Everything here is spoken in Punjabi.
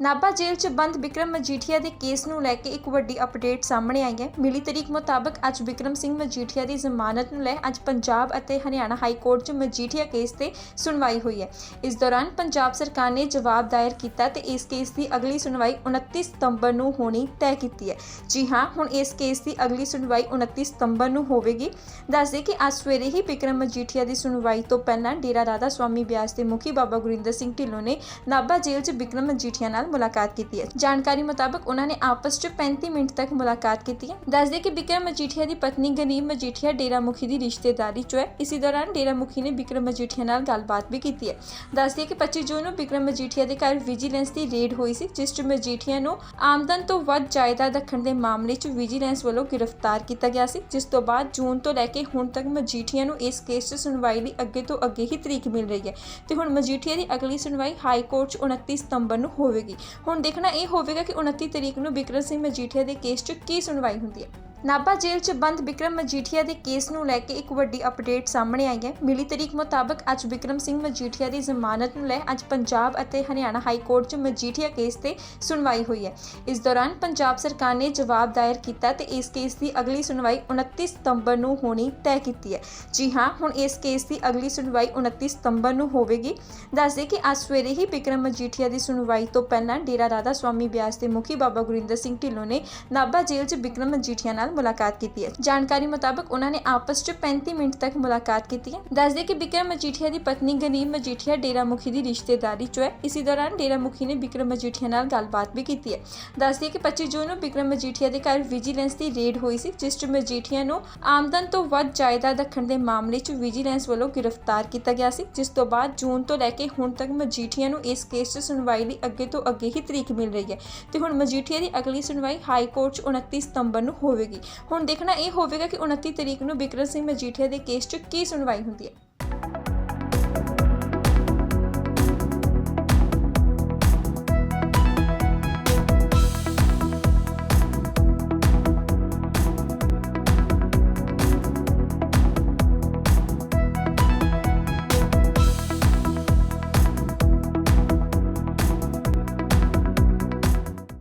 ਨਾਭਾ ਜੇਲ੍ਹ 'ਚ ਬੰਦ ਵਿਕਰਮ ਮਜੀਠੀਆ ਦੇ ਕੇਸ ਨੂੰ ਲੈ ਕੇ ਇੱਕ ਵੱਡੀ ਅਪਡੇਟ ਸਾਹਮਣੇ ਆਈ ਹੈ। ਮਿਲੀ ਤਰੀਕ ਮੁਤਾਬਕ ਅੱਜ ਵਿਕਰਮ ਸਿੰਘ ਮਜੀਠੀਆ ਦੀ ਜ਼ਮਾਨਤ ਨੂੰ ਲੈ ਅੱਜ ਪੰਜਾਬ ਅਤੇ ਹਰਿਆਣਾ ਹਾਈ ਕੋਰਟ 'ਚ ਮਜੀਠੀਆ ਕੇਸ ਤੇ ਸੁਣਵਾਈ ਹੋਈ ਹੈ। ਇਸ ਦੌਰਾਨ ਪੰਜਾਬ ਸਰਕਾਰ ਨੇ ਜਵਾਬ ਦਾਇਰ ਕੀਤਾ ਤੇ ਇਸ ਕੇਸ ਦੀ ਅਗਲੀ ਸੁਣਵਾਈ 29 ਸਤੰਬਰ ਨੂੰ ਹੋਣੀ ਤੈਅ ਕੀਤੀ ਹੈ। ਜੀ ਹਾਂ, ਹੁਣ ਇਸ ਕੇਸ ਦੀ ਅਗਲੀ ਸੁਣਵਾਈ 29 ਸਤੰਬਰ ਨੂੰ ਹੋਵੇਗੀ। ਦੱਸਦੇ ਕਿ ਅੱਜ ਸਵੇਰੇ ਹੀ ਵਿਕਰਮ ਮਜੀਠੀਆ ਦੀ ਸੁਣਵਾਈ ਤੋਂ ਪਹਿਲਾਂ ਡੇਰਾ ਰਾਧਾ ਸਵਾਮੀ ਬਿਆਸ ਦੇ ਮੁਖੀ ਬਾਬਾ ਗੁਰਿੰਦਰ ਸਿੰਘ ਢਿੱਲੋਂ ਨੇ ਨਾਭਾ ਜੇਲ੍ਹ 'ਚ ਵਿਕਰਮ ਮਜੀਠੀਆ ਨਾਲ ਮੁਲਾਕਾਤ ਕੀਤੀ ਹੈ ਜਾਣਕਾਰੀ ਮੁਤਾਬਕ ਉਹਨਾਂ ਨੇ ਆਪਸ 'ਚ 35 ਮਿੰਟ ਤੱਕ ਮੁਲਾਕਾਤ ਕੀਤੀ ਹੈ ਦੱਸਦੇ ਕਿ ਬਿਕਰਮ ਮਜੀਠੀਆ ਦੀ ਪਤਨੀ ਗਨੀਮ ਮਜੀਠੀਆ ਡੇਰਾ ਮੁਖੀ ਦੀ ਰਿਸ਼ਤੇਦਾਰੀ 'ਚ ਹੈ ਇਸੇ ਦੌਰਾਨ ਡੇਰਾ ਮੁਖੀ ਨੇ ਬਿਕਰਮ ਮਜੀਠੀਆ ਨਾਲ ਗੱਲਬਾਤ ਵੀ ਕੀਤੀ ਹੈ ਦੱਸਦੇ ਕਿ 25 ਜੂਨ ਨੂੰ ਬਿਕਰਮ ਮਜੀਠੀਆ ਦੇ ਘਰ ਵਿਜੀਲੈਂਸ ਦੀ ਰੇਡ ਹੋਈ ਸੀ ਜਿਸ 'ਚ ਮਜੀਠੀਆ ਨੂੰ ਆਮਦਨ ਤੋਂ ਵੱਧ ਜਾਇਦਾਦ ਰੱਖਣ ਦੇ ਮਾਮਲੇ 'ਚ ਵਿਜੀਲੈਂਸ ਵੱਲੋਂ ਗ੍ਰਿਫਤਾਰ ਕੀਤਾ ਗਿਆ ਸੀ ਜਿਸ ਤੋਂ ਬਾਅਦ ਜੂਨ ਤੋਂ ਲੈ ਕੇ ਹੁਣ ਤੱਕ ਮਜੀਠੀਆ ਨੂੰ ਇਸ ਕੇਸ 'ਚ ਸੁਣਵਾਈ ਲਈ ਅੱਗੇ ਤੋਂ ਅੱਗੇ ਹੀ ਤਰੀਕ ਮਿਲ ਰਹੀ ਹੈ ਤੇ ਹੁਣ ਮਜੀਠੀਆ ਦੀ ਅਗਲੀ ਸੁਣਵਾਈ ਹਾਈ ਕੋਰਟ 'ਚ 29 ਸਤੰਬਰ ਨੂੰ ਹੋਵੇਗੀ ਹੁਣ ਦੇਖਣਾ ਇਹ ਹੋਵੇਗਾ ਕਿ 29 ਤਰੀਕ ਨੂੰ ਬਿਕਰਮ ਸਿੰਘ ਮਜੀਠੀਆ ਦੇ ਕੇਸ 'ਚ ਕੀ ਸੁਣਵਾਈ ਹੁੰਦੀ ਹੈ। ਨਾਭਾ ਜੇਲ੍ਹ 'ਚ ਬੰਦ ਵਿਕਰਮ ਮਜੀਠੀਆ ਦੇ ਕੇਸ ਨੂੰ ਲੈ ਕੇ ਇੱਕ ਵੱਡੀ ਅਪਡੇਟ ਸਾਹਮਣੇ ਆਈ ਹੈ। ਮਿਲੀ ਤਰੀਕ ਮੁਤਾਬਕ ਅੱਜ ਵਿਕਰਮ ਸਿੰਘ ਮਜੀਠੀਆ ਦੀ ਜ਼ਮਾਨਤ ਨੂੰ ਲੈ ਅੱਜ ਪੰਜਾਬ ਅਤੇ ਹਰਿਆਣਾ ਹਾਈ ਕੋਰਟ 'ਚ ਮਜੀਠੀਆ ਕੇਸ ਤੇ ਸੁਣਵਾਈ ਹੋਈ ਹੈ। ਇਸ ਦੌਰਾਨ ਪੰਜਾਬ ਸਰਕਾਰ ਨੇ ਜਵਾਬ ਦਾਇਰ ਕੀਤਾ ਤੇ ਇਸ ਕੇਸ ਦੀ ਅਗਲੀ ਸੁਣਵਾਈ 29 ਸਤੰਬਰ ਨੂੰ ਹੋਣੀ ਤੈਅ ਕੀਤੀ ਹੈ। ਜੀ ਹਾਂ, ਹੁਣ ਇਸ ਕੇਸ ਦੀ ਅਗਲੀ ਸੁਣਵਾਈ 29 ਸਤੰਬਰ ਨੂੰ ਹੋਵੇਗੀ। ਦੱਸਦੇ ਕਿ ਅੱਜ ਸਵੇਰੇ ਹੀ ਵਿਕਰਮ ਮਜੀਠੀਆ ਦੀ ਸੁਣਵਾਈ ਤੋਂ ਪਹਿਲਾਂ ਡੇਰਾ ਰਾਧਾ ਸਵਾਮੀ ਬਿਆਸ ਦੇ ਮੁਖੀ ਬਾਬਾ ਗੁਰਿੰਦਰ ਸਿੰਘ ਢਿੱਲੋਂ ਨੇ ਨਾਭਾ ਜੇਲ੍ਹ 'ਚ ਵਿਕਰਮ ਮਜੀਠੀਆ ਨਾਲ ਮੁਲਾਕਾਤ ਕੀਤੀ ਹੈ। ਜਾਣਕਾਰੀ ਮੁਤਾਬਕ ਉਹਨਾਂ ਨੇ ਆਪਸ 'ਚ 35 ਮਿੰਟ ਤੱਕ ਮੁਲਾਕਾਤ ਕੀਤੀ ਹੈ। ਦੱਸਦੇ ਕਿ ਬਿਕਰਮ ਮਜੀਠੀਆ ਦੀ ਪਤਨੀ ਗਨੀਮ ਮਜੀਠੀਆ ਡੇਰਾ ਮੁਖੀ ਦੀ ਰਿਸ਼ਤੇਦਾਰੀ 'ਚ ਹੈ। ਇਸੇ ਦੌਰਾਨ ਡੇਰਾ ਮੁਖੀ ਨੇ ਬਿਕਰਮ ਮਜੀਠੀਆ ਨਾਲ ਗੱਲਬਾਤ ਵੀ ਕੀਤੀ ਹੈ। ਦੱਸਦੀ ਕਿ 25 ਜੂਨ ਨੂੰ ਬਿਕਰਮ ਮਜੀਠੀਆ ਦੇ ਘਰ ਵਿਜੀਲੈਂਸ ਦੀ ਰੇਡ ਹੋਈ ਸੀ, ਜਿਸ 'ਚ ਮਜੀਠੀਆ ਨੂੰ ਆਮਦਨ ਤੋਂ ਵੱਧ ਜਾਇਦਾਦ ਰੱਖਣ ਦੇ ਮਾਮਲੇ 'ਚ ਵਿਜੀਲੈਂਸ ਵੱਲੋਂ ਗ੍ਰਿਫਤਾਰ ਕੀਤਾ ਗਿਆ ਸੀ, ਜਿਸ ਤੋਂ ਬਾਅਦ ਜੂਨ ਤੋਂ ਲੈ ਕੇ ਹੁਣ ਤੱਕ ਮਜੀਠੀਆ ਨੂੰ ਇਸ ਕੇਸ 'ਚ ਸੁਣਵਾਈ ਲਈ ਅੱਗੇ ਤੋਂ ਅੱਗੇ ਹੀ ਤਰੀਕ ਮਿਲ ਰਹੀ ਹੈ। ਤੇ ਹੁਣ ਮਜੀਠੀਆ ਦੀ ਅਗਲੀ ਸੁਣਵਾਈ ਹਾਈ ਕੋਰਟ 'ਚ 29 ਸਤੰਬਰ ਨੂੰ ਹੋਵੇਗੀ। ਹੁਣ ਦੇਖਣਾ ਇਹ ਹੋਵੇਗਾ ਕਿ 29 ਤਰੀਕ ਨੂੰ ਬਿਕਰਮ ਸਿੰਘ ਮਜੀਠੀਆ ਦੇ ਕੇਸ 'ਚ ਕੀ ਸੁਣਵਾਈ ਹੁੰਦੀ ਹੈ।